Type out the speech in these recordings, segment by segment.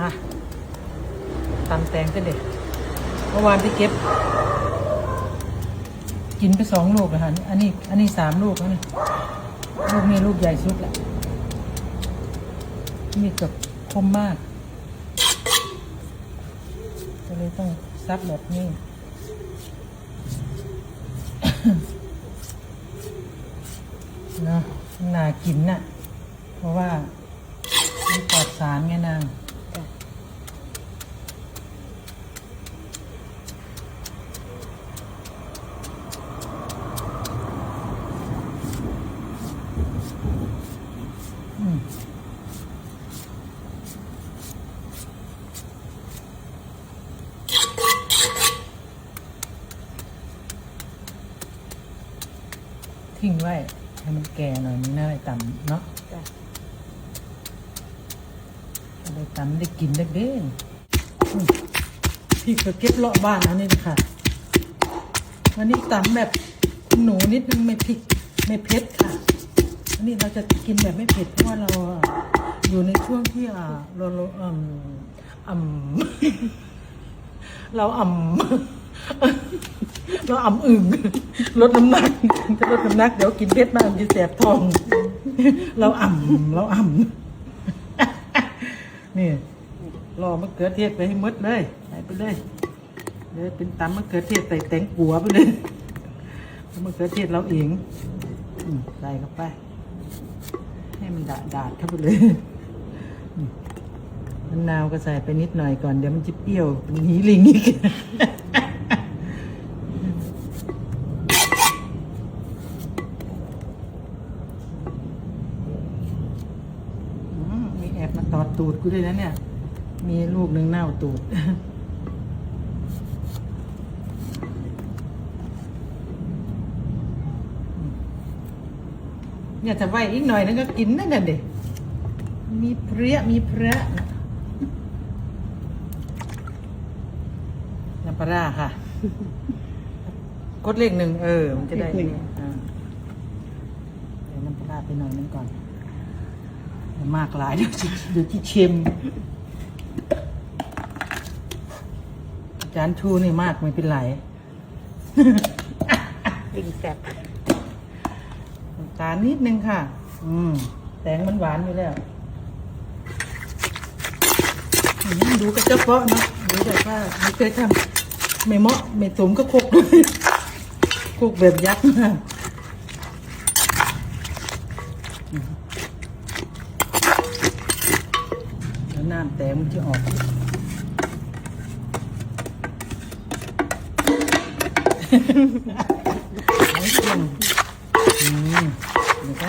มาตำแตงก็เด็ดเมื่อวานที่เก็บ กินไปสองลูกแล้วฮะอันนี้ อันนี้สามลูกแล้วนี่ลูกนี้ลูกใหญ่สุดแหละมีดกับคมมาก ก็เลยต้องซับแบบนี้นะน่ากินน่ะ เพราะว่ามีปลอดสารไงนาง ทิ้งไว้ให้มันแก่หน่อยนี่น่าได้ต่ำเนาะจ้ะได้ตำได้กินได้เด้งพี่ก็เก็บเลาะบ้านเอานี่ค่ะวันนี้ตำแบบหนูนิดนึงไม่พริกไม่เผ็ดค่ะอันนี้เราจะกินแบบไม่เผ็ดเพราะว่าเราอยู่ในช่วงที่อ่าเราเราอืมอ่ำเราอ่ำ เราอ่ำอึ่งลดน้ำหนักจะลดน้ำหนักเดี๋ยวกินเผ็ดมากมันจะแสบท้อง เราอ่ำเราอ่ำนี่รอมะเขือเทศไปให้หมดเลยใส่ไปเลยเดี๋ยวเป็นตำมะเขือเทศใส่แตงกัวไปเลยมะเขือเทศเราเองอืมใส่เข้าไป ให้มันดาดดาดเข้าไปเลยมมะนาวก็ใส่ไปนิดหน่อยก่อนเดี๋ยวมันจะเปรี้ยวเป็นหีลิงอีก อืมมีแอบมา ตอดตูดกูด้วยนะเนี่ย มีลูกหนึ่งเน่าตูดเนี่ยถ้าไหวอีกหน่อยนึงก็กินนั่นน่ะเด็มีเพรี้ยมีเพรี้ยน้ำปลาร้าค่ะ กดเลขหนึ่งเออ มันจะได้เลขหนึ่งนี่อ่าเดี๋ยวน้ำปลาร้าไปหน่อยนึงก่อนอย่า มากหลายเดี๋ยวที่เดี๋ยวที่เค็มจานชูนี่มากไม่เป็นไรลิงแซ่บน้ำตาลนิดนึงค่ะ อืมแตงมันหวานอยู่แล้วอืมดูกระเจ้าเปาะเนาะดูแบบว่าไม่เคยทำไม่เหมาะไม่สมก็โคกด้วยโคกแบบยักษ์มาก อืมแล้วน้ำแตงมันจะออกไอ้เพียงอืมเดี๋ยวก็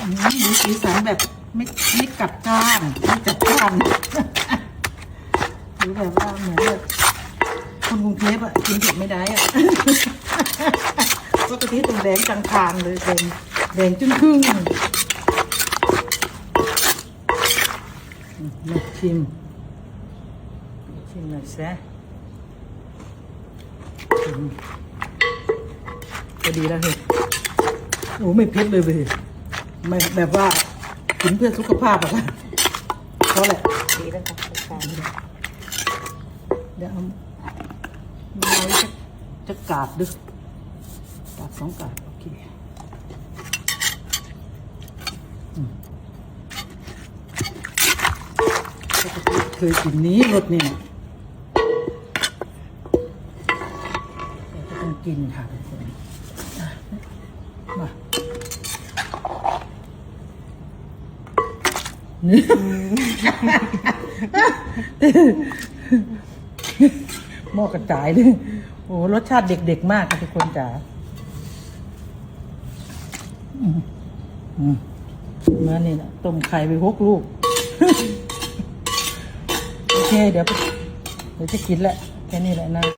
อืมดูสีสันแบบไม่ไม่กัดจ้านไม่จัดจ้านดูแบบว่าเหมือนแบบคนกรุงเทพอะกินเผ็ดไม่ได้อะปกติตรงแดงจังทางเลยแดงแดงจึ้งครึ่งอืมมา ชิม ชิมหน่อยแซะก็ดีแล้วเฮ้ยโอ้ไม่เผ็ดเลยเว้ยไม่แบบว่ากินเพื่อสุขภาพอะค่ะเพราะแหละดีแล้วค่ะอาจารย์เดี๋ยวเอาเอาจะจะกาดดึกกาดสองกาดโอเค อืมปกติเค ยกินนี้รสนี่นะแต่ก็ต้องกินค่ะทุกคนมานี่หม้อกระจายเลยโอ้รสชาติเด็กๆมากค่ะทุกคนจ๋าอืมอืมมานี่นะต้มไข่ไปหกลูก เคเดี๋ยวเดี๋ยวจะกินแหละแค่นี้แหละนะ